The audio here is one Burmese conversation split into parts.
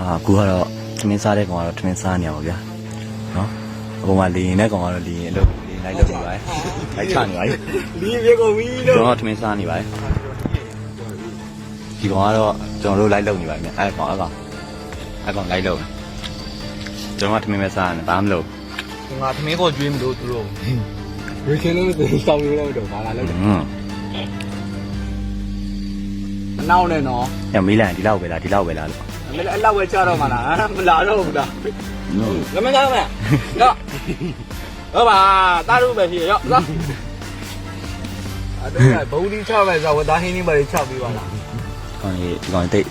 အာအခုကတော့ထမင်းစားတဲ့ကောင်ကတော့ထမင်းစားနေရပါဗျာနော်အပေါ်မှာလေရင်တဲ့ကောင်ကတော့လေရင်အလုပ်လေရင်လိုက်လုပ်နေပါတယ်လိုက်ချနေပါလေလီးပြေကုန်ပြီကျွန်တော့တော်ကထမင်းစားနေပါတယ်ဒီကောင်ကတော့ကျွန်တော်တို့လိုက်လုပ်နေပါတယ်အဲ့ကောင်အဲ့ကောင်အဲ့ကောင်လိုက်လုပ်နေကျွန်တော်ကထမင်းပဲစားနေဘာမှမလုပ်ငါသမင်းကိုကျွေးမလို့သူတို့ဝေချင်းလို့သူစောင်းလို့လည်းတော့ဘာလာလဲဟွန်းမနောက်နဲ့နော်ညမေးလိုက်ဒီလောက်ပဲလားဒီလောက်ပဲလားလို့အ မေလည်းအလောက်ပဲကြားတော့မှလားမလာတော့ဘူးလားနော်ငမသားမရော့ဟုတ်ပါတာရုပဲဖြစ်ရော့သွားအဲ့ဒါဘုံဒီချပဲဆိုဝသားဟင်းလေးပါလေချပြီးပါလားကောင်ကြီးဒီကောင်တိတ်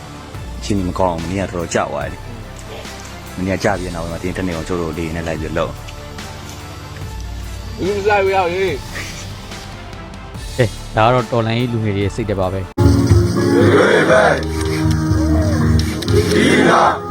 အချင်းမကောင်းအောင်မနေ့ကတော်တော်ကြောက်သွားတယ်မနေ့ကကြာပြီးနောက်မှာတင်းတစ်နေ့အောင်ကျိုးတို့လေးနဲ့လိုက်ပြီးလုပ်ဘူးစားရရောက်ရေးကဲဒါကတော့တော်လိုင်းကြီးလူငယ်တွေရဲ့စိတ်တက်ပါပဲ ထား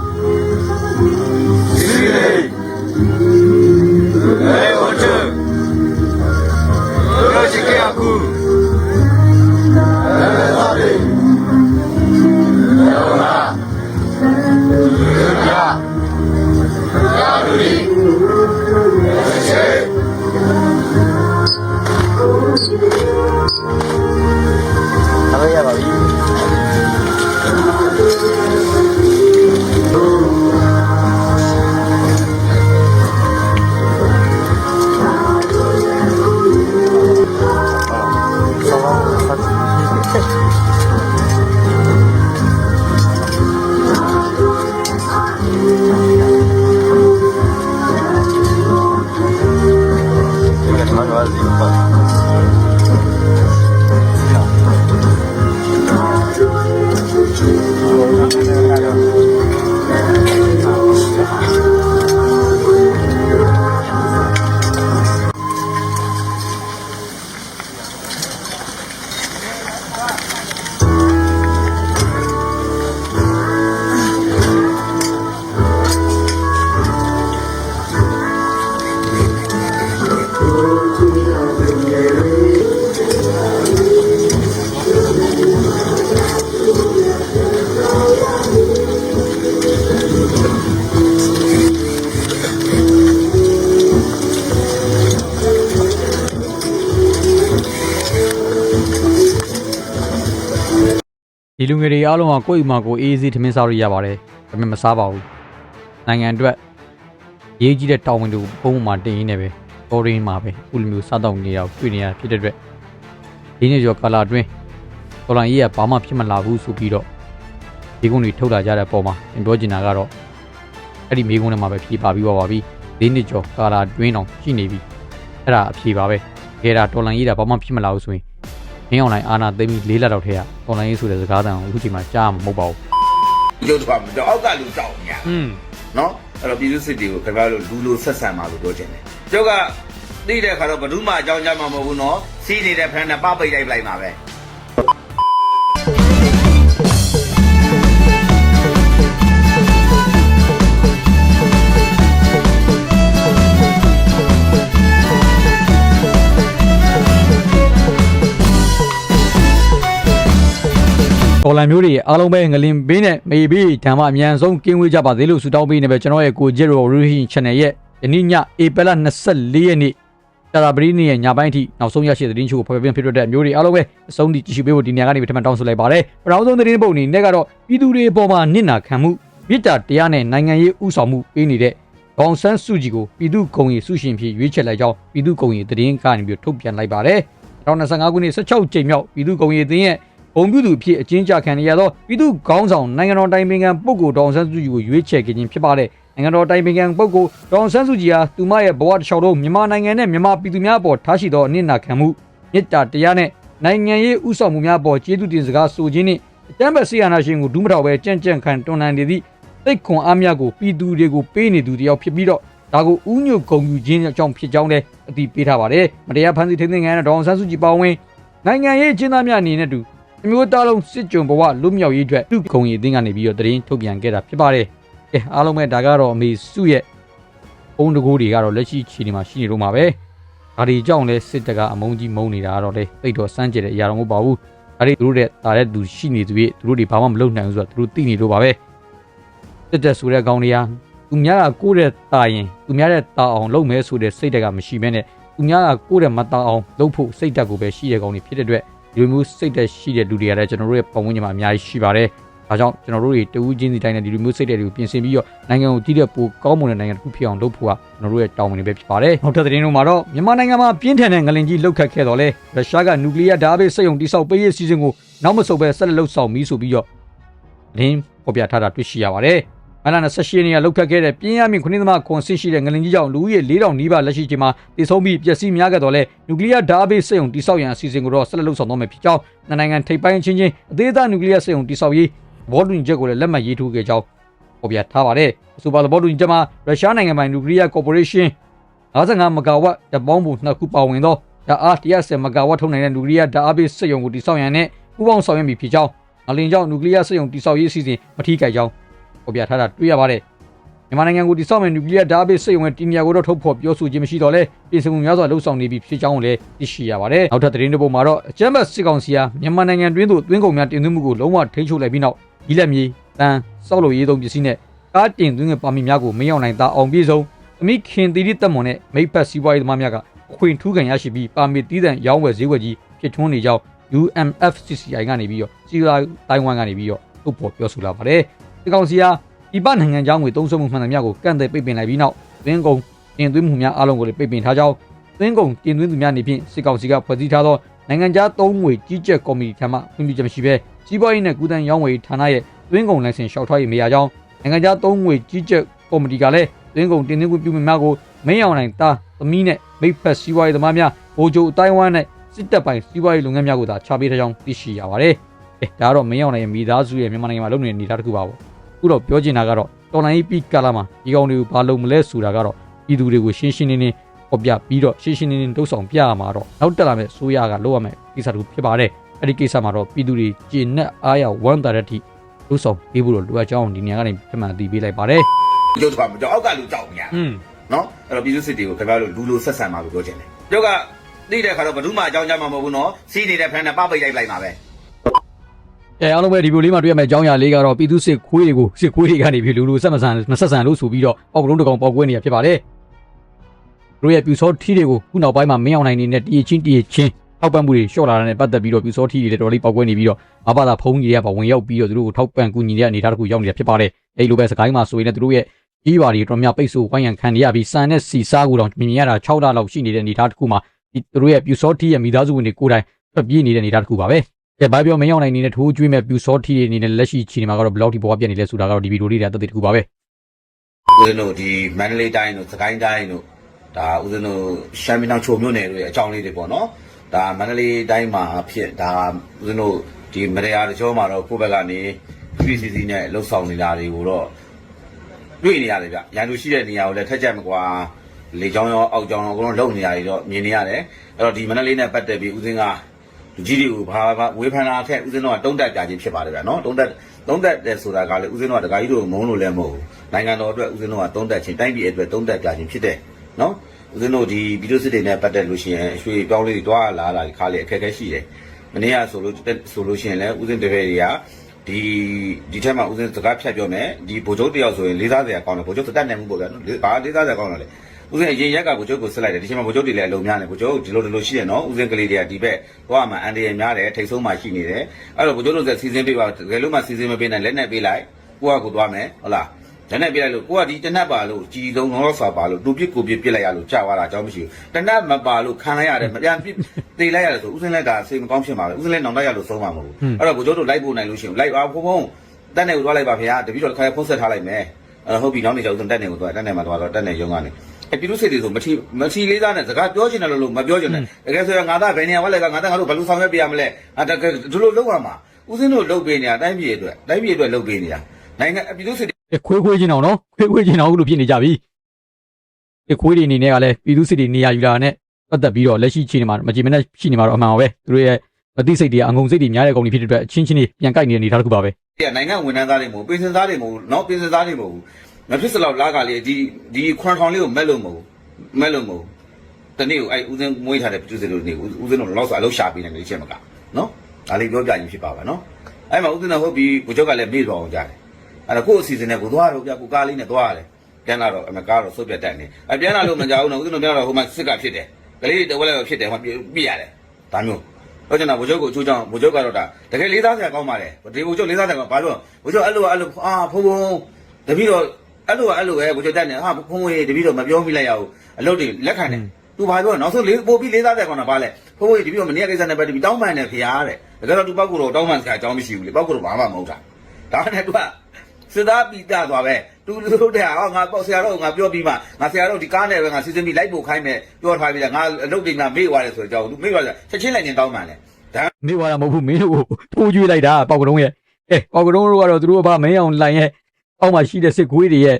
ဒီ လူငယ်တွေအားလုံးကကိုယ့်အိမ်မှာကိုယ်အေးအေးဆေးထမင်းစားလို့ရပါတယ်ဒါပေမဲ့မစားပါဘူးနိုင်ငံအတွက်ရေးကြီးတဲ့တာဝန်တွေကိုပုံမှန်တင်ရင်းနဲ့ပဲတော်ရင်းမှာပဲဥလိုမျိုးစားတော့နေတာကိုတွေ့နေရဖြစ်တဲ့အတွက်ဒီနေ့ကျော်ကာလာအတွင်းတော်လိုင်းကြီးကဘာမှဖြစ်မလာဘူးဆိုပြီးတော့ဒီကုန်းတွေထုတ်လာကြတဲ့ပုံမှာသင်ပြောချင်တာကတော့အဲ့ဒီမိကုန်းထဲမှာပဲဖြေပါပြီးပါပါပြီဒီနေ့ကျော်ကာလာတွင်းအောင်ရှိနေပြီအဲ့ဒါအဖြေပါပဲတကယ်ဒါတော်လိုင်းကြီးကဘာမှဖြစ်မလာဘူးဆိုရင် မင်းအွန်လိုင်းအာနာသိမ်းပြီးလေးလက်တော့ထဲက online ရေးဆိုတဲ့စကားသံကိုအခုချိန်မှာကြားမှာမဟုတ်ပါဘူးရုပ်ထွက်မတော့အောက်ကလူကြောက်ညာ။อืมနော်အဲ့တော့ပြည်သူစစ်တွေကိုခင်ဗျားတို့လူလိုဆက်ဆံပါလို့ပြောချင်တယ်ကျောက်ကသိတဲ့ခါတော့ဘယ်သူမှအကြောင်းကြားမှာမဟုတ်ဘူးနော်စီးနေတဲ့ဖရန်နဲ့ပပိတ်လိုက်လိုက်မှာပဲ တော်လိုင်းမျိုးတွေအားလုံးပဲငလင်ဘေးနဲ့မေဘေးဓမ္မအမြန်ဆုံးကင်းဝေးကြပါသေးလို့ဆုတောင်းပေးနေပဲကျွန်တော်ရဲ့ကိုဂျက်ရိုရူဟင် channel ရဲ့ယနေ့ညဧပြီလ24ရက်နေ့တာရာပရီနီရဲ့ညပိုင်းအထိနောက်ဆုံးရရှိတဲ့သတင်းချို့ကိုဖော်ပြပြဖြစ်တဲ့မျိုးတွေအားလုံးပဲအဆုံးထိကြည့်ရှုပေးဖို့ဒီနေရာကနေပထမတောင်းဆိုလိုက်ပါတယ်ပထမဆုံးသတင်းပုံအနေနဲ့ကတော့ပြည်သူတွေအပေါ်မှာနစ်နာခံမှုမြစ်တာတရားနဲ့နိုင်ငံရေးဥဆောင်မှုပေးနေတဲ့ဒေါန်ဆန်းစုကြည်ကိုပြည်သူ့ဂုံရီစုရှင်ဖြစ်ရွေးချယ်လိုက်ကြောင်းပြည်သူ့ဂုံရီသတင်းကနေပြီးထုတ်ပြန်လိုက်ပါတယ်2025ခုနှစ်16ကြိမ်မြောက်ပြည်သူ့ဂုံရီအသင်းရဲ့ ဘုံပြုသူအဖြစ်အကျဉ်းချခံနေရသောပြည်သူ့ခေါင်းဆောင်နိုင်ငံတော်တိုင်ပင်ခံပုဂ္ဂိုလ်ဒေါအောင်ဆန်းစုကြည်ကိုရွေးချယ်ခဲ့ခြင်းဖြစ်ပါတယ်။နိုင်ငံတော်တိုင်ပင်ခံပုဂ္ဂိုလ်ဒေါအောင်ဆန်းစုကြည်ဟာသူမရဲ့ဘဝတစ်လျှောက်လုံးမြန်မာနိုင်ငံနဲ့မြန်မာပြည်သူများအပေါ်ထားရှိသောအနစ်နာခံမှုမေတ္တာတရားနဲ့နိုင်ငံရေးဥဆောင်မှုများအပေါ်ကျေးဇူးတင်စကားဆိုခြင်းနှင့်အကြမ်းဖက်ဆီးအာဏာရှင်ကိုဒုမထောက်ပဲကြံ့ကြံ့ခံတွန်းလှန်နေသည့်သိတ်ခွန်အားများကိုပြည်သူတွေကိုပေးနေသူတယောက်ဖြစ်ပြီးတော့ဒါကိုဥညွတ်ဂုံယူခြင်းအကြောင်းဖြစ်ကြောင်းလည်းအတည်ပြုထားပါတယ်။မတရားဖန်ဆီးထိန်းသိမ်းခံရတဲ့ဒေါအောင်ဆန်းစုကြည်ပါဝင်နိုင်ငံရေးအကျဉ်းသားများအနေနဲ့တူ အမျိုးသားလုံးစစ်ကြုံဘဝလွတ်မြောက်ရေးအတွက်သူ့ခုံရည်အသင်းကနေပြီးတော့တရင်ထုတ်ပြန်ခဲ့တာဖြစ်ပါတယ်။အဲအားလုံးပဲဒါကတော့အမေစုရဲ့ဘုံတကူတွေကတော့လက်ရှိခြေနေမှာရှိနေတော့မှာပဲ။ဒါဒီကြောင့်လဲစစ်တကအမုန်းကြီးမုန်းနေတာကတော့လေသိတော့စမ်းကြတဲ့အရာတော့မဟုတ်ပါဘူး။ဒါတွေသူတို့တဲ့တာတဲ့သူရှိနေသူရဲ့သူတို့တွေဘာမှမလုပ်နိုင်ဘူးဆိုတော့သူတို့သိနေတော့ပါပဲ။တက်တက်ဆိုတဲ့ကောင်တွေကသူများကကိုယ့်တဲ့တာရင်သူများတဲ့တာအောင်လုပ်မဲဆိုတဲ့စိတ်တက်ကမရှိဘဲနဲ့သူများကကိုယ့်တဲ့မတာအောင်လုပ်ဖို့စိတ်တက်ကိုပဲရှိတဲ့ကောင်တွေဖြစ်တဲ့အတွက်ဒီ လိုမျိုးစိတ်တက်ရှိတဲ့လူတွေကလည်းကျွန်တော်တို့ရဲ့ပတ်ဝန်းကျင်မှာအများကြီးရှိပါတယ်။ဒါကြောင့်ကျွန်တော်တို့တွေတဦးချင်းစီတိုင်းနဲ့ဒီလိုမျိုးစိတ်တက်တွေကိုပြင်ဆင်ပြီးတော့နိုင်ငံကိုတည်တဲ့ပိုကောင်းမွန်တဲ့နိုင်ငံတစ်ခုဖြစ်အောင်လုပ်ဖို့ကကျွန်တော်တို့ရဲ့တာဝန်တွေပဲဖြစ်ပါတယ်။နောက်ထပ်သတင်းတို့မှာတော့မြန်မာနိုင်ငံမှာပြင်းထန်တဲ့ငလင်ကြီးလှုပ်ခတ်ခဲ့တော့လဲရုရှားကနျူကလ িয়ার ဓာတ်ဘေးစက်ရုံတိစောက်ပေးရေးစီစဉ်ကိုနောက်မဆုတ်ပဲဆက်လက်လှုပ်ဆောင်ပြီးဆိုပြီးတော့လင်းပေါ်ပြထားတာတွေ့ရှိရပါတယ်။ မလ28ရက်နေ့ကလှုပ်ခတ်ခဲ့တဲ့ပြင်းရမင်ခုနှစ်သမခွန်ဆင့်ရှိတဲ့ငလင်ကြီးကြောင့်လူဦးရေ4000နီးပါးလက်ရှိချိန်မှာတည်ဆုံးပြီးပျက်စီးများခဲ့တော့လဲနျူကလ িয়ার ဓာတ်ဘေးစက်ရုံတိစောက်ရန်အစီအစဉ်ကိုတော့ဆက်လက်လှုပ်ဆောင်သွားမယ်ဖြစ်ကြောင်းနှစ်နိုင်ငံထိပ်ပိုင်းချင်းချင်းအသေးသားနျူကလ িয়ার စက်ရုံတိစောက်ရေးဘောတူညီချက်ကိုလည်းလက်မှတ်ရေးထိုးခဲ့ကြောင်းပေါ်ပြထားပါတယ်။အဆိုပါဘောတူညီချက်မှာရုရှားနိုင်ငံပိုင်နျူကလ িয়ার ကော်ပိုရေးရှင်း55မဂါဝတ်တပေါင်းပုံနှစ်ခုပါဝင်သောဓာတ်အား110မဂါဝတ်ထုတ်နိုင်တဲ့နျူကလ িয়ার ဓာတ်အားပေးစက်ရုံကိုတည်ဆောက်ရန်နဲ့ပူးပေါင်းဆောင်ရွက်မည်ဖြစ်ကြောင်းအလင်းကြောင့်နျူကလ িয়ার စက်ရုံတည်ဆောက်ရေးအစီအစဉ်မထိခိုက်ကြောင်း ပေါ်ပြထားတာတွေ့ရပါတယ်။မြန်မာနိုင်ငံကိုတည်ဆောက်မယ့်နျူကလ িয়ার ဓာတ်အားပေးစက်ရုံရဲ့တီနီယာကိုတော့ထုတ်ဖော်ပြောဆိုခြင်းမရှိတော့လဲပြည်စမှုများစွာလှုပ်ဆောင်နေပြီဖြစ်ကြောင်းလည်းသိရှိရပါတယ်။နောက်ထပ်သတင်းတစ်ပုဒ်မှာတော့အကြမ်းဖက်စစ်ကောင်စီဟာမြန်မာနိုင်ငံတွင်းသို့သွင်းကုန်များတင်သွင်းမှုကိုလုံးဝထိန်းချုပ်လိုက်ပြီးနောက်ဒီလက်မြေတန်စောက်လို့ရေးသုံးပစ္စည်းနဲ့ကားတင်သွင်းတဲ့ပါမီများကိုမရောက်နိုင်တာအောင်ပြေဆုံးအမိခင်တီတီတက်မွန်နဲ့မိဖက်စီးပွားရေးသမားများကအခွင့်ထူးခံရရှိပြီးပါမီတီးတန်ရောင်းဝယ်ဈေးဝယ်ကြီးဖြစ်ထွန်းနေကြောင်း UMFCCI ကနေပြီးတော့စီလာတိုင်းဝမ်ကနေပြီးတော့ထုတ်ဖော်ပြောဆိုလာပါတယ်။ ဒီကောင်စီဟာဒီပနိုင်ငံခြားငွေသုံးစွဲမှုမှန်သမျှကိုကန့်သက်ပိတ်ပင်လိုက်ပြီးနောက်သွင်းကုန်တင်သွင်းမှုများအလုံးကိုလည်းပိတ်ပင်ထားကြောင်းသွင်းကုန်တင်သွင်းသူများအနေဖြင့်စစ်ကောင်စီကဖွဲ့စည်းထားသောနိုင်ငံခြားသုံးငွေကြီးကြပ်ကော်မတီထံမှခွင့်ပြုချက်မရှိဘဲစီးပွားရေးနဲ့ကုသန်းရောင်းဝယ်ဌာနရဲ့သွင်းကုန်လိုင်စင်လျှောက်ထားရမရကြောင်းနိုင်ငံခြားသုံးငွေကြီးကြပ်ကော်မတီကလည်းသွင်းကုန်တင်သွင်းခွင့်ပြုမှုများကိုမင်းအောင်နိုင်တာသမီးနဲ့မိဖက်စီးပွားရေးသမားများဗိုလ်ချုပ်အတိုင်းဝမ်နဲ့စစ်တပ်ပိုင်စီးပွားရေးလုပ်ငန်းများကိုသာချပေးထားကြောင်းသိရှိရပါတယ်။အဲဒါကတော့မင်းအောင်နိုင်ရဲ့မိသားစုရဲ့မြန်မာနိုင်ငံမှာလုပ်နေတဲ့အနေအထားတစ်ခုပါပေါ့။အ ခုတော့ပြောချင်တာကတော့တော်လိုင်းပြီးကာလာမှာဒီကောင်တွေကိုဘာလုပ်မလဲဆိုတာကတော့ပြည်သူတွေကိုရှင်းရှင်းလင်းလင်းဟောပြပြီးတော့ရှင်းရှင်းလင်းလင်းတုံ့ဆောင်ပြရမှာတော့နောက်တက်လာမဲ့ဆိုရကလုပ်ရမယ်ကိစ္စတစ်ခုဖြစ်ပါတယ်။အဲ့ဒီကိစ္စမှာတော့ပြည်သူတွေကျေနပ်အားရဝမ်းသာတဲ့အထိလှုပ်ဆောင်ပေးဖို့တော့လိုအပ်ကြောင်းဒီနေရာကနေပြမှန်သိပေးလိုက်ပါတယ်တို့ကမကြောက်အောက်ကလူကြောက်ညာ။อืมနော်အဲ့တော့ပြည်သူစစ်တွေကိုခင်ဗျားတို့လူလိုဆက်ဆံပါလို့ပြောချင်တယ်တို့ကသိတဲ့ခါတော့ဘယ်သူမှအကြောင်းကြားမှာမဟုတ်ဘူးနော်စီးနေတဲ့ဖက်နဲ့ပပိတ်လိုက်လိုက်ပါပဲ အဲအားလုံးပဲဒီဗီဒီယိုလေးမှာတွေ့ရမယ့်အကြောင်းအရာလေးကတော့ပြည်သူစစ်ခွေးတွေကိုစစ်ခွေးတွေကနေပြီးလူလူဆက်မဆန်မဆက်ဆန်လို့ဆိုပြီးတော့ပေါက်လုံးတစ်ကောင်ပေါက်ကွဲနေတာဖြစ်ပါတယ်။တို့ရဲ့ပြူစောထီးတွေကိုခုနောက်ပိုင်းမှာမင်းအောင်နိုင်နေတဲ့တည်ချင်းတည်ချင်းထောက်ပံ့မှုတွေရှော့လာတာနဲ့ပတ်သက်ပြီးတော့ပြူစောထီးတွေလည်းတော်တော်လေးပေါက်ကွဲနေပြီးတော့မဘာသာဖုံးကြီးတွေကပါဝင်ရောက်ပြီးတော့သူတို့ကိုထောက်ပံ့ကူညီနေတဲ့အနေအထားတစ်ခုရောက်နေတာဖြစ်ပါတယ်။အဲဒီလိုပဲစကိုင်းမှာဆိုရင်လည်းသူတို့ရဲ့ကြီးပါတွေတော်များပိတ်ဆို့ဝိုင်းရန်ခံနေရပြီးစံနဲ့စီစားကိုတော့မြင်မြင်ရတာ6လလောက်ရှိနေတဲ့အနေအထားတစ်ခုမှာဒီသူတို့ရဲ့ပြူစောထီးရဲ့မိသားစုဝင်တွေကိုယ်တိုင်ထွက်ပြေးနေတဲ့အနေအထားတစ်ခုပါပဲ။ ကဲဘာပြောမင်းအောင်နိုင်နေနဲ့ထိုးကျွေးမဲ့ပြူစောထီတွေအနေနဲ့လက်ရှိချီနေမှာကတော့ဘယ်လောက်ထိပေါ်ပြက်နေလဲဆိုတာကတော့ဒီဗီဒီယိုလေးတွေအသက်သေးတစ်ခုပါပဲဦးဇင်းတို့ဒီမန္တလေးတိုင်းတို့စကိုင်းတိုင်းတို့ဒါဦးဇင်းတို့ရှမ်းပြည်နယ်ချိုမြို့နယ်တို့ရဲ့အကြောင်းလေးတွေပေါ့နော်ဒါမန္တလေးတိုင်းမှာဖြစ်ဒါဦးဇင်းတို့ဒီမရယာတချို့မှာတော့ကိုယ့်ဘက်ကနေ PCC နဲ့လှုပ်ဆောင်နေတာတွေကိုတော့တွေ့နေရတယ်ဗျရန်သူရှိတဲ့နေရာကိုလည်းထက်ချက်မကွာလေချောင်းရောအောက်ချောင်းရောအကုန်လုံးလုံနေရတယ်တော့မြင်နေရတယ်အဲ့တော့ဒီမန္တလေးနဲ့ပတ်သက်ပြီးဦးဇင်းက လူကြီးတွေကိုဘာဘာဝေဖန်တာထက်ဦးဇင်းတို့ကတုံးတက်ကြခြင်းဖြစ်ပါတယ်ဗျနော်တုံးတက်တုံးတက်တယ်ဆိုတာကလည်းဦးဇင်းတို့ကတခါကြီးတို့မုန်းလို့လည်းမဟုတ်ဘူးနိုင်ငံတော်အတွက်ဦးဇင်းတို့ကတုံးတက်ခြင်းတိုင်းပြည်အတွက်တုံးတက်ကြခြင်းဖြစ်တယ်နော်ဦးဇင်းတို့ဒီဗီဒီယိုစစ်တွေနဲ့ပတ်သက်လို့ရှိရင်အရွှေပြောင်းလေးတွေတွားလာလာခါလေအခက်အခဲရှိတယ်မနေ့ကဆိုလို့ဆိုလို့ရှိရင်လည်းဦးဇင်းတပည့်တွေကဒီဒီထက်မှဦးဇင်းစကားဖြတ်ပြောမယ်ဒီဗိုလ်ချုပ်တယောက်ဆိုရင်လေးစားစရာကောင်းတယ်ဗိုလ်ချုပ်တက်နိုင်မှုပေါ့ဗျာနော်ဘာလေးစားစရာကောင်းတယ်လဲ ဦးစင်အရင်ရက်ကဗိုလ်ချုပ်ကိုဆက်လိုက်တယ်ဒီချိန်မှာဗိုလ်ချုပ်တွေလည်းအလုံးများနေဗိုလ်ချုပ်ဒီလိုဒီလိုရှိတယ်နော်ဦးစင်ကလေးတွေကဒီဘက်သွားမှအန်တရယ်များတယ်ထိတ်ဆုံးမှရှိနေတယ်အဲ့တော့ဗိုလ်ချုပ်တို့ဆက်စီစဉ်ပေးပါတကယ်လို့မှစီစဉ်မပေးနိုင်လက်နဲ့ပေးလိုက်ကိုကကိုသွားမယ်ဟုတ်လားလက်နဲ့ပေးလိုက်လို့ကိုကဒီတနတ်ပါလို့ကြည်လုံးတော့ဆိုပါလို့တူပစ်ကိုပစ်ပစ်လိုက်ရလို့ကြာသွားတာအကြောင်းမရှိဘူးတနတ်မပါလို့ခံလိုက်ရတယ်မပြန်ပစ်တေးလိုက်ရတယ်ဆိုဦးစင်လက်ကစိတ်မကောင်းဖြစ်မှာပဲဦးစင်လက်နောင်တရလို့ဆုံးမှာမဟုတ်ဘူးအဲ့တော့ဗိုလ်ချုပ်တို့လိုက်ပို့နိုင်လို့ရှိရင်လိုက်ပါဖုံဖုံတက်နေကိုသွားလိုက်ပါခင်ဗျာတပည့်တော်ခါရဖုံးဆက်ထားလိုက်မယ်အဲ့ဟုတ်ပြီနောက်နေ့ကျဦးစင်တက်နေကိုသွားတက်နေမှာသွားတော့တက်နေရုံကနေ အပြည်သူစစ်တွေဆိုမထီမထီလေးသားနဲ့စကားပြောချင်တယ်လို့လို့မပြောချင်တယ်တကယ်ဆိုရင်ငါသားဘယ်နေရာမှာလဲကငါသားငါတို့ဘယ်လိုဆောင်ရွက်ပေးရမလဲဟာတကယ်ဒီလိုလုပ်ရမှာဦးစင်းတို့လုပ်ပေးနေတာတိုင်းပြည်အတွက်တိုင်းပြည်အတွက်လုပ်ပေးနေတာနိုင်ငံအပြည်သူစစ်တွေ။ခွေးခွေးချင်းအောင်နော်ခွေးခွေးချင်းအောင်လို့ဖြစ်နေကြပြီ။ဒီခွေးတွေအနေနဲ့ကလည်းပြည်သူစစ်တွေနေရာယူလာတဲ့ပတ်သက်ပြီးတော့လက်ရှိချီနေမှာမကြည်မနဲ့ရှိနေမှာတော့အမှန်ပါပဲ။သူတို့ရဲ့မသိစိတ်တွေအငုံစိတ်တွေများတဲ့ကောင်တွေဖြစ်တဲ့အတွက်အချင်းချင်းတွေပြန်ကိုက်နေတဲ့အနေအထားတစ်ခုပါပဲကနိုင်ငံဝန်ထမ်းသားတွေမဟုတ်ပင်စင်သားတွေမဟုတ်နော်ပင်စင်သားတွေမဟုတ် မဖြစ်စလောက်လာကလေးဒီဒီခွန်ထောင်လေးကိုမက်လို့မဟုတ်မက်လို့မဟုတ်တနေ့ကိုအဲဦးစင်းမွေးထားတဲ့ပြည်သူစစ်တို့နေဦးစင်းတို့လောက်ဆိုအလောက်ရှာပေးနေတယ်ချက်မကနော်ဒါလေးပြောပြရင်ဖြစ်ပါပါနော်အဲ့မှာဦးစင်းကဟုတ်ပြီကိုချုပ်ကလည်းမေ့တော်အောင်ကြားတယ်အဲ့တော့ကိုယ့်အစီအစဉ်နဲ့ကိုသွားတော့ပြကိုကားလေးနဲ့သွားရတယ်ပြန်လာတော့အမကားတော့ဆုတ်ပြတ်တက်နေအပြန်လာလို့မကြောက်ဘူးနော်ဦးဇင်းတို့ပြန်လာတော့ဟိုမှာစစ်ကဖြစ်တယ်ကလေးတဝက်လည်းဖြစ်တယ်ဟိုပြရတယ်ဒါမျိုးတော့ကျွန်တော်ဘိုးချုပ်ကိုအချိုးကြောင့်ဘိုးချုပ်ကတော့ဒါတကယ်လေးသားစရာကောင်းပါတယ်ဒီဘိုးချုပ်လေးသားစရာကောင်းဘာလို့ဘိုးချုပ်အဲ့လိုအဲ့လိုအာဖုံဖုံတပည့်တော့ အဲ့လိုအဲ့လိုပဲဘိုးချုပ်တက်နေဟာဖုံဖုံတပည့်တော့မပြောမိလိုက်ရဘူးအလုပ်တွေလက်ခံတယ်သူဘာပြောနောက်ဆုံးလေးပို့ပြီးလေးသားစရာကောင်းတာဘာလဲဖုံဖုံတပည့်တော့မနေ့ကိစ္စနဲ့ပတ်သက်ပြီးတောင်းပန်တယ်ဖရားတဲ့ဒါကြတော့သူပောက်ကိုတော့တောင်းပန်စရာအကြောင်းမရှိဘူးလေပောက်ကိုတော့ဘာမှမဟုတ်တာဒါနဲ့သူကစစ်သားပိတာသွားပဲသူတို့တဲ့ဟာငါပေါ့ဆရာတော်ငါပြောပြီးမှငါဆရာတော်ဒီကားနဲ့ပဲငါစီစဉ်ပြီးလိုက်ဖို့ခိုင်းမယ်ပြောထားပြီးလားငါအလုပ်တွေငါမေ့သွားတယ်ဆိုတော့ကြောက်သူမေ့သွားတယ်ချက်ချင်းလိုက်ရင်တောင်းပန်တယ်ဒါမေ့သွားတာမဟုတ်ဘူးမင်းတို့ကိုထိုးကျွေးလိုက်တာပေါက်ကတုံးရဲ့အဲပေါက်ကတုံးတို့ကတော့သူတို့ဘာမင်းအောင်လိုင်ရဲ့ အောက်မှာရှိတဲ့စစ်ကွေးတွေရဲ့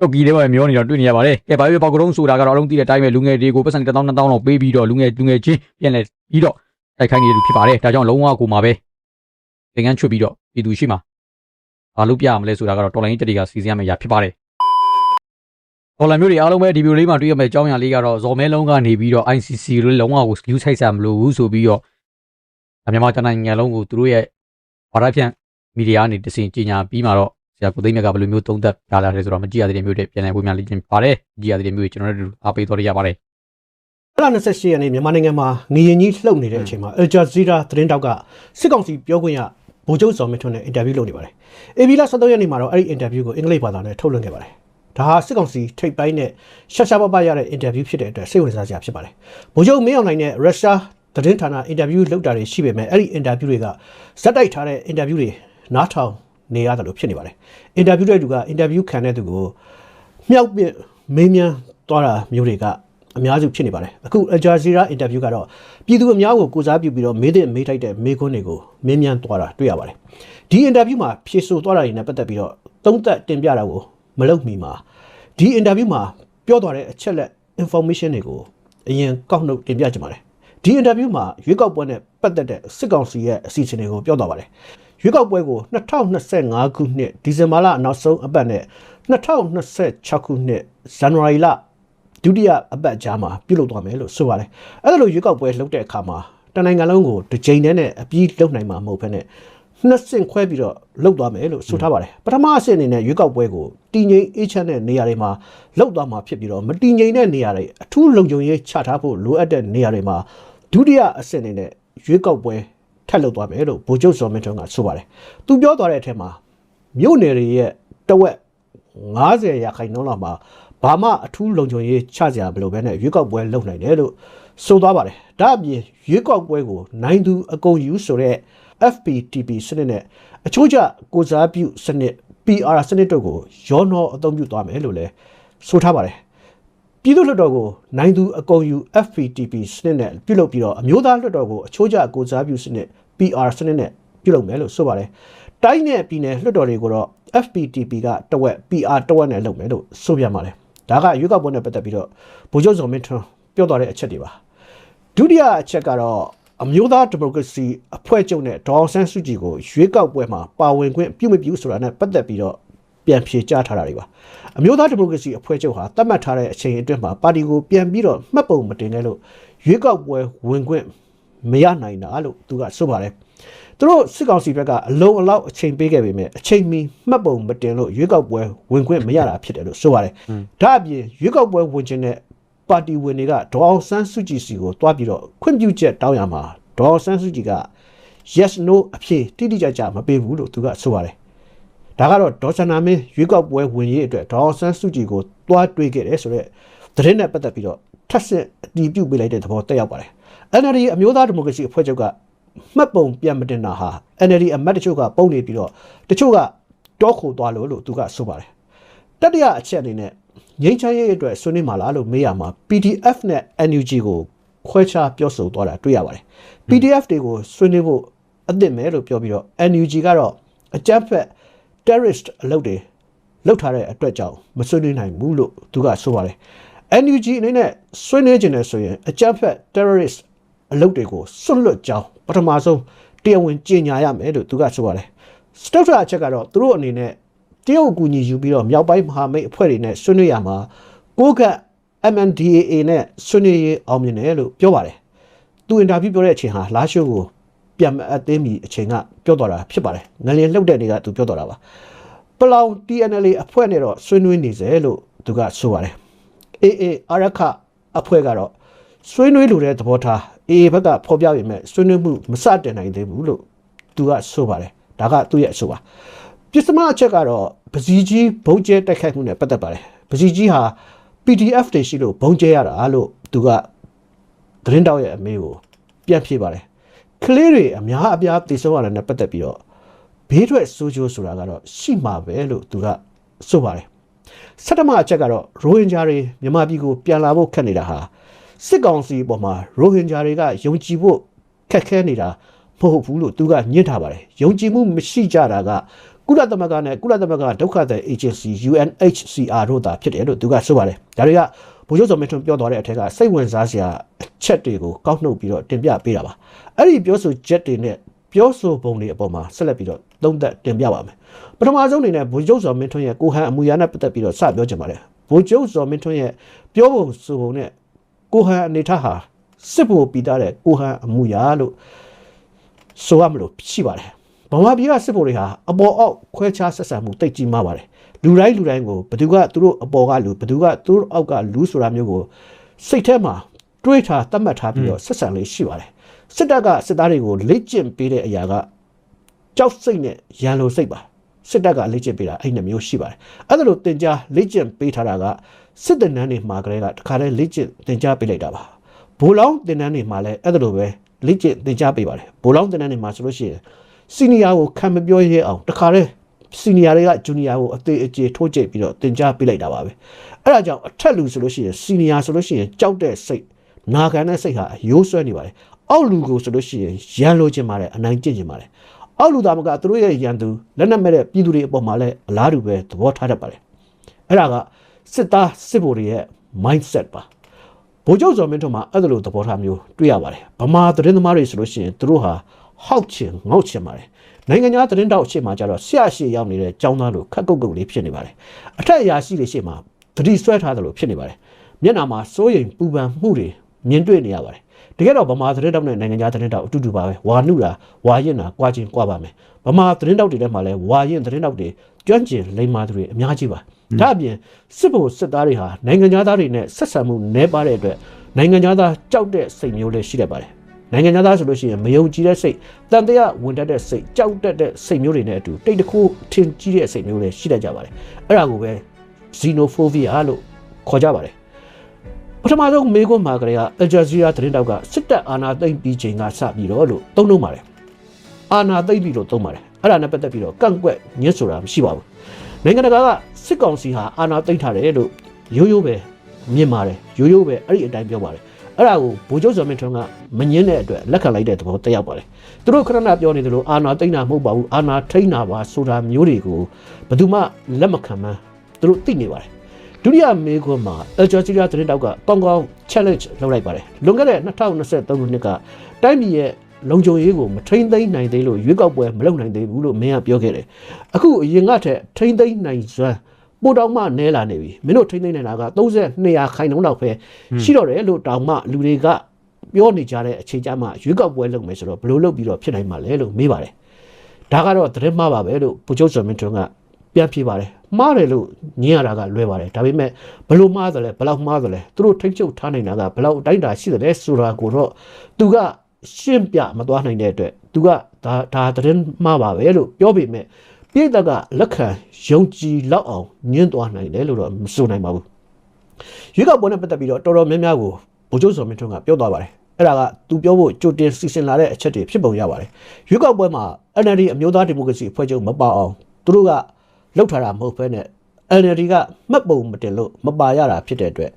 တော့ကြီးတွေပဲမျောနေတော့တွေ့နေရပါတယ်ကဲဘာဖြစ်ပေါက်ကတုံးဆိုတာကတော့အလုံးသိတဲ့အတိုင်းပဲလူငယ်တွေကိုပတ်စံ1000 2000လောက်ပေးပြီးတော့လူငယ်လူငယ်ချင်းပြန်လဲပြီးတော့တိုက်ခိုင်းနေတယ်ဖြစ်ပါတယ်ဒါကြောင့်လုံးဝကိုမှာပဲသင်္ကန်းချွတ်ပြီးတော့ပြည်သူရှိမှာဘာလို့ပြရမလဲဆိုတာကတော့တော်လိုင်းတက်တီကစီစဉ်ရမယ့်အရာဖြစ်ပါတယ်ပေါ်လာမျိုးတွေအားလုံးပဲဒီဗီဒီယိုလေးမှာတွေ့ရမယ့်အကြောင်းအရာလေးကတော့ဇော်မဲလုံးကနေပြီးတော့ ICC လို့လုံးဝကို view ဆိုင်စားမလို့ဘူးဆိုပြီးတော့အမြန်မာတိုင်းနိုင်ငံလုံးကိုသူတို့ရဲ့ဘာသာဖြန့်မီဒီယာကနေတစင်ကြီးညာပြီးမှတော့ ဆရာကိုသိမ်းမြတ်ကဘယ်လိုမျိုးသုံးသပ်ပြလာလဲဆိုတော့မကြည့်ရသေးတဲ့မျိုးတွေပြန်လည်ဝေမျှလေးချင်းပါတယ်ကြည့်ရသေးတဲ့မျိုးတွေကျွန်တော်တို့အားပေးတော်ရရပါတယ်အဲ့ဒါ28ရက်နေ့မြန်မာနိုင်ငံမှာငရင်ကြီးလှုပ်နေတဲ့အချိန်မှာ Al Jazeera သတင်းတောက်ကစစ်ကောင်စီပြောခွင့်ရဗိုလ်ချုပ်စော်မင်းထွန်းနဲ့အင်တာဗျူးလုပ်နေပါတယ်။ AB လ23ရက်နေ့မှာတော့အဲ့ဒီအင်တာဗျူးကိုအင်္ဂလိပ်ဘာသာနဲ့ထုတ်လွှင့်ခဲ့ပါတယ်။ဒါဟာစစ်ကောင်စီထိပ်ပိုင်းနဲ့ရှာရှာပပရတဲ့အင်တာဗျူးဖြစ်တဲ့အတွက်စိတ်ဝင်စားစရာဖြစ်ပါတယ်။ဗိုလ်ချုပ်မင်းအောင်လှိုင်နဲ့ရုရှားသတင်းဌာနအင်တာဗျူးလုပ်တာတွေရှိပေမဲ့အဲ့ဒီအင်တာဗျူးတွေကဇက်တိုက်ထားတဲ့အင်တာဗျူးတွေနားထောင် နေရတယ်လို့ဖြစ်နေပါတယ်။အင်တာဗျူးတဲ့သူကအင်တာဗျူးခံတဲ့သူကိုမြောက်ပြမေးမြန်းသွားတာမျိုးတွေကအများစုဖြစ်နေပါတယ်အခုအဂျာဇီရာအင်တာဗျူးကတော့ပြည်သူအများကိုကိုစားပြုပြီးတော့မေးတဲ့မေးထိုက်တဲ့မေးခွန်းတွေကိုမင်းမြန်သွားတာတွေ့ရပါတယ်ဒီအင်တာဗျူးမှာဖြေဆိုသွားတာတွေနဲ့ပတ်သက်ပြီးတော့သုံးသပ်တင်ပြတာကိုမလုပ်မီမှာဒီအင်တာဗျူးမှာပြောသွားတဲ့အချက်လက် information တွေကိုအရင်ကောက်နှုတ်တင်ပြကြပါတယ်ဒီအင်တာဗျူးမှာရွေးကောက်ပွဲနဲ့ပတ်သက်တဲ့စစ်ကောင်စီရဲ့အစီအစဉ်တွေကိုပြောသွားပါတယ် ရွေးကောက်ပွဲကို2025ခုနှစ်ဒီဇင်ဘာလနောက်ဆုံးအပတ်နဲ့2026ခုနှစ်ဇန်နဝါရီလဒုတိယအပတ်ကြားမှာပြုလုပ်သွားမယ်လို့ဆိုပါတယ်။အဲ့ဒါလိုရွေးကောက်ပွဲလုပ်တဲ့အခါမှာတနိုင်ငံလုံးကိုတစ်ကြိမ်တည်းနဲ့အပြီးလုပ်နိုင်မှာမဟုတ်ဘဲနဲ့နှစ်ဆင့်ခွဲပြီးတော့လုပ်သွားမယ်လို့ဆိုထားပါတယ်။ပထမအဆင့်အနေနဲ့ရွေးကောက်ပွဲကိုတည်ငြိမ်အေးချမ်းတဲ့နေရာတွေမှာလုပ်သွားမှာဖြစ်ပြီးတော့မတည်ငြိမ်တဲ့နေရာတွေအထူးလုံခြုံရေးချထားဖို့လိုအပ်တဲ့နေရာတွေမှာဒုတိယအဆင့်အနေနဲ့ရွေးကောက်ပွဲ ထပ်လုပ်သွားမယ်လို့ဗိုလ်ချုပ်စော်မင်းထွန်းကဆိုပါတယ်။သူပြောသွားတဲ့အထက်မှာမြို့နယ်တွေရဲ့တဝက်90ရာခိုင်နှုန်းလောက်မှာဘာမှအထူးလုံခြုံရေးချကြမလို့ပဲနဲ့ရွေးကောက်ပွဲလုပ်နိုင်တယ်လို့ဆိုသွားပါတယ်။ဒါအပြင်ရွေးကောက်ပွဲကိုနိုင်သူအကုန်ယူဆိုတဲ့ FPTP စနစ်နဲ့အချို့ကျကိုစားပြုစနစ် PR စနစ်တို့ကိုရောနှောအသုံးပြုသွားမယ်လို့လည်းဆိုထားပါတယ်။ ပြည်သူ့လွှတ်တော်ကိုနိုင်သူအကုန်ယူ FPTP စနစ်နဲ့ပြုလုပ်ပြီးတော့အမျိုးသားလွှတ်တော်ကိုအချို့ကျကိုစားပြုစနစ် PR စနစ်နဲ့ပြုလုပ်မယ်လို့ဆိုပါတယ်။တိုင်းနဲ့ပြည်နယ်လွှတ်တော်တွေကိုတော့ FPTP ကတဝက် PR တဝက်နဲ့လုပ်မယ်လို့ဆိုပြန်ပါတယ်။ဒါကရွေးကောက်ပွဲနဲ့ပတ်သက်ပြီးတော့ဗိုလ်ချုပ်စော်မင်းထွန်းပြောသွားတဲ့အချက်တွေပါ။ဒုတိယအချက်ကတော့အမျိုးသားဒီမိုကရေစီအဖွဲ့ချုပ်နဲ့ဒေါအောင်ဆန်းစုကြည်ကိုရွေးကောက်ပွဲမှာပါဝင်ခွင့်ပြုမပြုဆိုတာနဲ့ပတ်သက်ပြီးတော့ ပြန်ဖြေကြားထားတာတွေပါအမျိုးသားဒီမိုကရေစီအဖွဲ့ချုပ်ဟာသတ်မှတ်ထားတဲ့အချိန်အတွင်းမှာပါတီကိုပြန်ပြီးတော့မှတ်ပုံမတင်ခဲ့လို့ရွေးကောက်ပွဲဝင်ခွင့်မရနိုင်တာလို့သူကဆိုပါတယ်သူတို့စစ်ကောင်စီဘက်ကအလုံးအလောက်အချိန်ပေးခဲ့ပေမဲ့အချိန်မီမှတ်ပုံမတင်လို့ရွေးကောက်ပွဲဝင်ခွင့်မရတာဖြစ်တယ်လို့ဆိုပါတယ်ဒါအပြင်ရွေးကောက်ပွဲဝင်ခြင်းနဲ့ပါတီဝင်တွေကဒေါအောင်ဆန်းစုကြည်စီကိုတွားပြီးတော့ခွင့်ပြုချက်တောင်းရမှာဒေါအောင်ဆန်းစုကြည်က yes no အဖြေတိတိကျကျမပေးဘူးလို့သူကဆိုပါတယ် ဒါကတော့ဒေါ်စနာမင်းရွေးကောက်ပွဲဝင်ရေးအတွက်ဒေါအောင်ဆန်းစုကြည်ကိုတွားတွေးခဲ့တယ်ဆိုတော့သတင်းနဲ့ပတ်သက်ပြီးတော့ထပ်ဆင့်အတည်ပြုပေးလိုက်တဲ့သဘောတက်ရောက်ပါတယ် NLD အမျိုးသားဒီမိုကရေစီအဖွဲ့ချုပ်ကမှတ်ပုံပြန်မတင်တာဟာ NLD အမတ်တချို့ကပုံနေပြီးတော့တချို့ကတောခိုသွားလို့လို့သူကဆိုပါတယ်တတိယအချက်အနေနဲ့ငိမ့်ချမ်းရေးအတွက်ဆွေးနွေးမှာလားလို့မေးရမှာ PDF နဲ့ NUG ကိုခွဲခြားပြောဆိုသွားတာတွေ့ရပါတယ် PDF တွေကိုဆွေးနွေးဖို့အသင့်မဲလို့ပြောပြီးတော့ NUG ကတော့အကြမ်းဖက် terrorist အလုပ်တွေလုပ်ထားတဲ့အတွက်ကြောင့်မဆွေးနွေးနိုင်ဘူးလို့သူကဆိုပါတယ် NUG အနေနဲ့ဆွေးနွေးခြင်းနဲ့ဆိုရင်အကြမ်းဖက် terrorist အလုပ်တွေကိုစွန့်လွတ်ကြောင်းပထမဆုံးတရားဝင်ကြေညာရမယ်လို့သူကဆိုပါတယ်စတုတ်တာအချက်ကတော့သူတို့အနေနဲ့တရုတ်အကူအညီယူပြီးတော့မြောက်ပိုင်းမဟာမိတ်အဖွဲ့တွေနဲ့ဆွေးနွေးရမှာကိုက MNDAA နဲ့ဆွေးနွေးရေးအောင်မြင်တယ်လို့ပြောပါတယ်သူအင်တာဗျူးပြောတဲ့အချိန်ဟာလာရှိုးကို ပြန်မအပ်သိမ်းမီအချိန်ကပြောတော်တာဖြစ်ပါတယ်ငလျင်လှုပ်တဲ့နေ့ကသူပြောတော်တာပါပလောင် TNL အဖွဲ့နဲ့တော့ဆွေးနွေးနေစေလို့သူကဆိုပါတယ်အေးအေးအရခအဖွဲ့ကတော့ဆွေးနွေးလိုတဲ့သဘောထားအေးဘက်ကဖော်ပြပေမဲ့ဆွေးနွေးမှုမစတင်နိုင်သေးဘူးလို့သူကဆိုပါတယ်ဒါကသူ့ရဲ့အဆိုပါပစ္စမအချက်ကတော့ပစီကြီးဘုံကျဲတိုက်ခိုက်မှုနဲ့ပတ်သက်ပါတယ်ပစီကြီးဟာ PDF တွေရှိလို့ဘုံကျဲရတာလို့သူကသတင်းတောက်ရဲ့အမေကိုပြန်ဖြေပါတယ် ကလေးတွေအများအပြားတည်ဆုံးရတယ်နဲ့ပတ်သက်ပြီးတော့ဘေးထွက်ဆိုးကျိုးဆိုတာကတော့ရှိမှာပဲလို့သူကဆိုပါတယ်စက်တမအချက်ကတော့ရိုဟင်ဂျာတွေမြန်မာပြည်ကိုပြန်လာဖို့ခက်နေတာဟာစစ်ကောင်စီအပေါ်မှာရိုဟင်ဂျာတွေကယုံကြည်ဖို့ခက်ခဲနေတာမဟုတ်ဘူးလို့သူကညှင်းထားပါတယ်ယုံကြည်မှုမရှိကြတာကကုလသမဂ္ဂနဲ့ကုလသမဂ္ဂဒုက္ခသည် agency UNHCR တို့သာဖြစ်တယ်လို့သူကဆိုပါတယ်ဒါတွေက ဘိုးချုပ်စောမင်းထွန်းပြောသွားတဲ့အထက်ကစိတ်ဝင်စားစရာအချက်တွေကိုကောက်နှုတ်ပြီးတော့တင်ပြပေးတာပါအဲ့ဒီပြောဆိုချက်တွေနဲ့ပြောဆိုပုံတွေအပေါ်မှာဆက်လက်ပြီးတော့သုံးသပ်တင်ပြပါမယ်ပထမဆုံးအနေနဲ့ဗိုလ်ချုပ်စော်မင်းထွန်းရဲ့ကိုဟန်အမူအရာနဲ့ပတ်သက်ပြီးတော့စပြောချင်ပါတယ်ဗိုလ်ချုပ်စော်မင်းထွန်းရဲ့ပြောပုံဆိုပုံနဲ့ကိုဟန်အနေထားဟာစစ်ဖို့ပြီးသားတဲ့ကိုဟန်အမူအရာလို့ဆိုရမလို့ရှိပါတယ်ဗမာပြည်ကစစ်ဖို့တွေဟာအပေါ်အောက်ခွဲခြားဆက်ဆံမှုတိတ်ကြီးမားပါတယ် လူတိုင်းလူတိုင်းကိုဘယ်သူကသူတို့အပေါ်ကလူဘယ်သူကသူတို့အောက်ကလူဆိုတာမျိုးကိုစိတ်ထဲမှာတွေးထားသတ်မှတ်ထားပြီးတော့ဆက်ဆံလေးရှိပါတယ်စစ်တပ်ကစစ်သားတွေကိုလေ့ကျင့်ပေးတဲ့အရာက ကြောက်စိတ်နဲ့ရန်လိုစိတ်ပါစစ်တပ်ကလေ့ကျင့်ပေးတာအဲ့နှစ်မျိုးရှိပါတယ်အဲ့ဒါလို့တင် जा လေ့ကျင့်ပေးထားတာကစစ်တပ်နန်းတွေမှာကလေးကတခါတည်းလေ့ကျင့်တင် जा ပေးလိုက်တာပါဘိုးလောင်းတင်နန်းတွေမှာလည်းအဲ့ဒါလိုပဲလေ့ကျင့်တင် जा ပေးပါတယ်ဘိုးလောင်းတင်နန်းတွေမှာဆိုလို့ရှိရင်စီနီယာကိုခံမပြောရဲအောင်တခါတည်း စီနီယာတွေကဂျူနီယာကိုအသေးအကျေထိုးကျိတ်ပြီးတော့တင် जा ပေးလိုက်တာပါပဲအဲ့ဒါကြောင့်အထက်လူဆိုလို့ရှိရင်စီနီယာဆိုလို့ရှိရင်ကြောက်တဲ့စိတ်နာခံတဲ့စိတ်ဟာအယိုးဆွဲနေပါတယ်အောက်လူကိုဆိုလို့ရှိရင်ရန်လိုခြင်းပါတယ်အနိုင်ကျင့်ခြင်းပါတယ်အောက်လူသားမကသူတို့ရဲ့ရန်သူလက်နက်မဲ့တဲ့ပြည်သူတွေအပေါ်မှာလည်းအလားတူပဲသဘောထားတတ်ပါတယ်အဲ့ဒါကစစ်သားစစ်ဗိုလ်တွေရဲ့ mindset ပါဗိုလ်ချုပ်ဇော်မင်းထွန်းမှာအဲ့ဒါလိုသဘောထားမျိုးတွေ့ရပါတယ်ဗမာသတင်းသမားတွေဆိုလို့ရှိရင်သူတို့ဟာ ဟောက်ချင်ငေါက်ချင်ပါတယ်နိုင်ငံခြားသတင်းတောက်ရှေ့မှာကျတော့ဆရာရှေ့ရောက်နေတဲ့ចောင်းသားလိုခက်ကုတ်ကုတ်လေးဖြစ်နေပါတယ်အထက်အရာရှိတွေရှေ့မှာသတိဆွဲထားတယ်လို့ဖြစ်နေပါတယ်မျက်နှာမှာစိုးရိမ်ပူပန်မှုတွေမြင်တွေ့နေရပါတယ်တကယ်တော့ဗမာသတင်းတောက်နဲ့နိုင်ငံခြားသတင်းတောက်အတူတူပါပဲဝါနုတာဝါရင်တာကြွားချင်းကြွားပါမယ်ဗမာသတင်းတောက်တွေထဲမှာလည်းဝါရင်သတင်းတောက်တွေကျွမ်းကျင်လိမ္မာသူတွေအများကြီးပါဒါအပြင်စစ်ဘုံစစ်သားတွေဟာနိုင်ငံခြားသားတွေနဲ့ဆက်ဆံမှုနည်းပါတဲ့အတွက်နိုင်ငံခြားသားကြောက်တဲ့စိတ်မျိုးလည်းရှိတတ်ပါတယ် နိုင်ငံခြားသားဆိုလို့ရှိရင်မယုံကြည်တဲ့စိတ်တန်တရားဝင်တတ်တဲ့စိတ်ကြောက်တတ်တဲ့စိတ်မျိုးတွေနဲ့အတူတိတ်တခုထင်ကြီးတဲ့စိတ်မျိုးလည်းရှိတတ်ကြပါတယ်အဲ့ဒါကိုပဲ xenophobia လို့ခေါ်ကြပါတယ်ပထမဆုံးမေကွန်းမှာကလေးကအဂျာဇီယာသတင်းတောက်ကစစ်တပ်အာဏာသိမ်းပြီးချိန်ကစပြီးတော့လို့သုံးလုံးပါတယ်အာဏာသိမ်းပြီးလို့သုံးပါတယ်အဲ့ဒါနဲ့ပတ်သက်ပြီးတော့ကန့်ကွက်ညှစ်ဆိုတာမရှိပါဘူးနိုင်ငံတကာကစစ်ကောင်စီဟာအာဏာသိမ်းထားတယ်လို့ရိုးရိုးပဲမြင်ပါတယ်ရိုးရိုးပဲအဲ့ဒီအတိုင်းပြောပါတယ် အဲ့ဒါကိုဗိုလ်ချုပ်စော်မင်းထွန်းကမငင်းတဲ့အတွက်လက်ခံလိုက်တဲ့သဘောတက်ရောက်ပါတယ်သူတို့ခဏခဏပြောနေသလိုအာဏာသိမ်းတာမဟုတ်ပါဘူးအာဏာထိန်းတာပါဆိုတာမျိုးတွေကိုဘယ်သူမှလက်မခံမှန်းသူတို့သိနေပါတယ်ဒုတိယမေခွန်းမှာအယ်ဂျာဂျီယာသတင်းတောက်ကကောင်းကောင်း challenge လုပ်လိုက်ပါတယ်လွန်ခဲ့တဲ့2023ခုနှစ်ကတိုင်းပြည်ရဲ့လုံခြုံရေးကိုမထိမ့်သိမ်းနိုင်သေးလို့ရွေးကောက်ပွဲမလုပ်နိုင်သေးဘူးလို့မင်းကပြောခဲ့တယ်အခုအရင်ကထက်ထိမ့်သိမ်းနိုင်စွမ်း ပိုတောင်မှနဲလာနေပြီမင်းတို့ထိမ့်သိမ်းနိုင်တာက32ရာခိုင်နှုန်းလောက်ပဲရှိတော့တယ်လို့တောင်မှလူတွေကပြောနေကြတဲ့အချိန်ကြမှာရွေးကောက်ပွဲလုပ်မယ်ဆိုတော့ဘယ်လိုလုပ်ပြီးတော့ဖြစ်နိုင်မှာလဲလို့မေးပါတယ်ဒါကတော့သတင်းမှားပါပဲလို့ပူချုပ်စော်မင်းထွန်းကပြန်ပြေပါတယ်မှားတယ်လို့ညင်ရတာကလွဲပါတယ်ဒါပေမဲ့ဘယ်လိုမှားတယ်လဲဘယ်လောက်မှားတယ်လဲသူတို့ထိတ်ချုပ်ထားနိုင်တာကဘယ်လောက်အတိုင်းအတာရှိတယ်လဲဆိုတာကိုတော့သူကရှင်းပြမသွားနိုင်တဲ့အတွက်သူကဒါဒါသတင်းမှားပါပဲလို့ပြောပေမဲ့ ပြည်သက်ကလက်ခံယုံကြည်လောက်အောင်ညှင်းသွားနိုင်တယ်လို့တော့မဆိုနိုင်ပါဘူးရွေးကောက်ပွဲနဲ့ပတ်သက်ပြီးတော့တော်တော်များများကိုဗိုလ်ချုပ်စော်မင်းထွန်းကပြောသွားပါတယ်အဲ့ဒါကသူပြောဖို့ကြိုတင်စီစဉ်လာတဲ့အချက်တွေဖြစ်ပုံရပါတယ်ရွေးကောက်ပွဲမှာ NLD အမျိုးသားဒီမိုကရေစီအဖွဲ့ချုပ်မပါအောင်သူတို့ကလှုပ်ထားတာမဟုတ်ဘဲနဲ့ NLD ကမှတ်ပုံမတင်လို့မပါရတာဖြစ်တဲ့အတွက်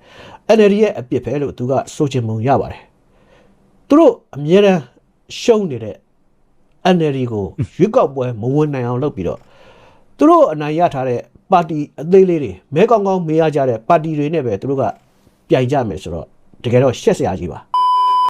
NLD ရဲ့အပြစ်ပဲလို့သူကဆိုချင်ပုံရပါတယ်သူတို့အမြဲတမ်းရှုံးနေတဲ့ NLD ကိုရွေးကောက်ပွဲမဝင်နိုင်အောင်လုပ်ပြီးတော့ သူတို့အနိုင်ရထားတဲ့ပါတီအသေးလေးတွေမဲကောင်းကောင်းမေးရကြတဲ့ပါတီတွေနဲ့ပဲသူတို့ကပြိုင်ကြမယ်ဆိုတော့တကယ်တော့ရှက်စရာကြီးပါ